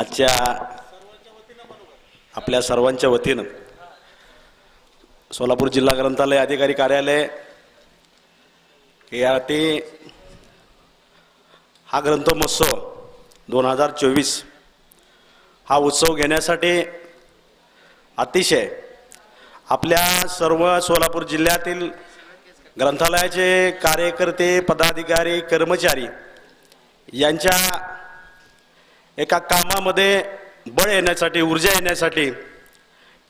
आजच्या आपल्या सर्वांच्या वतीनं सोलापूर जिल्हा ग्रंथालय अधिकारी कार्यालय या हा ग्रंथमहोत्सव दोन हजार चोवीस हा उत्सव घेण्यासाठी अतिशय आपल्या सर्व सोलापूर जिल्ह्यातील ग्रंथालयाचे कार्यकर्ते पदाधिकारी कर्मचारी यांच्या एका कामामध्ये बळ येण्यासाठी ऊर्जा येण्यासाठी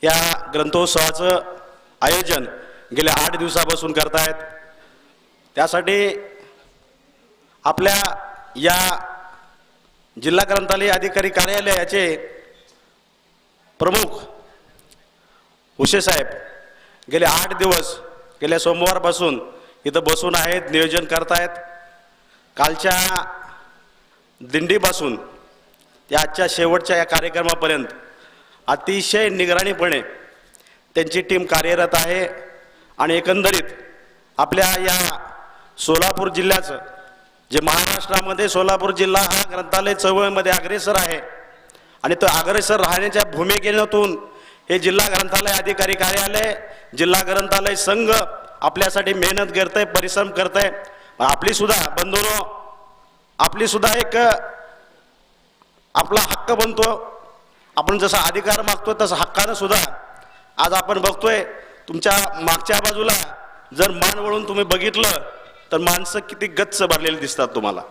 या ग्रंथोत्सवाचं आयोजन गेल्या आठ दिवसापासून करतायत. त्यासाठी आपल्या या जिल्हा ग्रंथालय अधिकारी कार्यालयाचे प्रमुख हुशे साहेब गेले आठ दिवस गेल्या सोमवारपासून इथं बसून आहेत नियोजन करतायत. कालच्या दिंडीपासून ते आजच्या शेवटच्या या कार्यक्रमापर्यंत अतिशय निगराणीपणे त्यांची टीम कार्यरत आहे आणि एकंदरीत आपल्या या सोलापूर जिल्ह्याचं जे महाराष्ट्रामध्ये सोलापूर जिल्हा हा ग्रंथालय चळवळीमध्ये अग्रेसर आहे आणि तो अग्रेसर राहण्याच्या भूमिकेतून हे जिल्हा ग्रंथालय अधिकारी कार्यालय जिल्हा ग्रंथालय संघ आपल्यासाठी मेहनत करतंय परिश्रम करतंय. आपली सुद्धा बंधुनो आपली सुद्धा एक आपला हक्क बनतो. आपण जसा अधिकार मागतो तसं हक्कानं सुद्धा. आज आपण बघतोय तुमच्या मागच्या बाजूला जर मान वळून तुम्ही बघितलं तर माणसं किती गच्च भरलेली दिसतात तुम्हाला.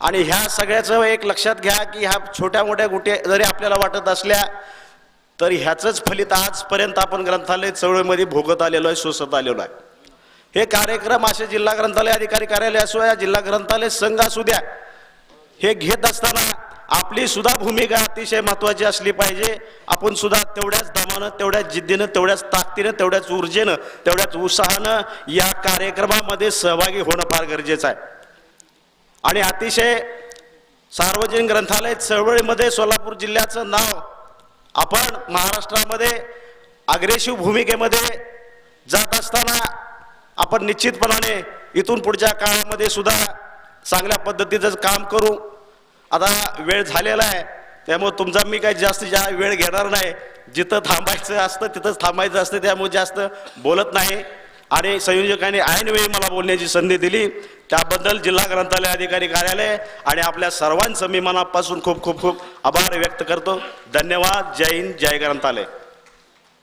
आणि ह्या सगळ्याचं एक लक्षात घ्या की ह्या छोट्या मोठ्या गोट्या जरी आपल्याला वाटत असल्या तरी ह्याचंच फलित आजपर्यंत आपण ग्रंथालय चळवळीमध्ये भोगत आलेलो आहे सोसत आलेलो आहे. हे कार्यक्रम असे जिल्हा ग्रंथालय अधिकारी कार्यालय असो या जिल्हा ग्रंथालय संघ असू द्या हे घेत असताना आपली सुद्धा भूमिका अतिशय महत्वाची असली पाहिजे. आपण सुद्धा तेवढ्याच दमानं तेवढ्याच जिद्दीनं तेवढ्याच ताकदीनं तेवढ्याच ऊर्जेनं तेवढ्याच उत्साहानं या कार्यक्रमामध्ये सहभागी होणं फार गरजेचं आहे. आणि अतिशय सार्वजनिक ग्रंथालय चळवळीमध्ये सोलापूर जिल्ह्याचं नाव आपण महाराष्ट्रामध्ये अग्रेसिव्ह भूमिकेमध्ये जात असताना आपण निश्चितपणाने इथून पुढच्या काळामध्ये सुद्धा चांगल्या पद्धतीचं काम करू. आता वेळ झालेला आहे. त्यामुळे तुमचा मी काही जास्त जा वेळ घेणार नाही. जिथं थांबायचं असतं तिथंच थांबायचं असतं. त्यामुळे जास्त बोलत नाही. आणि संयोजकांनी ऐनवेळी मला बोलण्याची संधी दिली. त्याबद्दल जिल्हा ग्रंथालय अधिकारी कार्यालय आणि आपल्या सर्वांचं मी मनापासून खूप खूप खूप आभार व्यक्त करतो. धन्यवाद. जय हिंद. जय ग्रंथालय.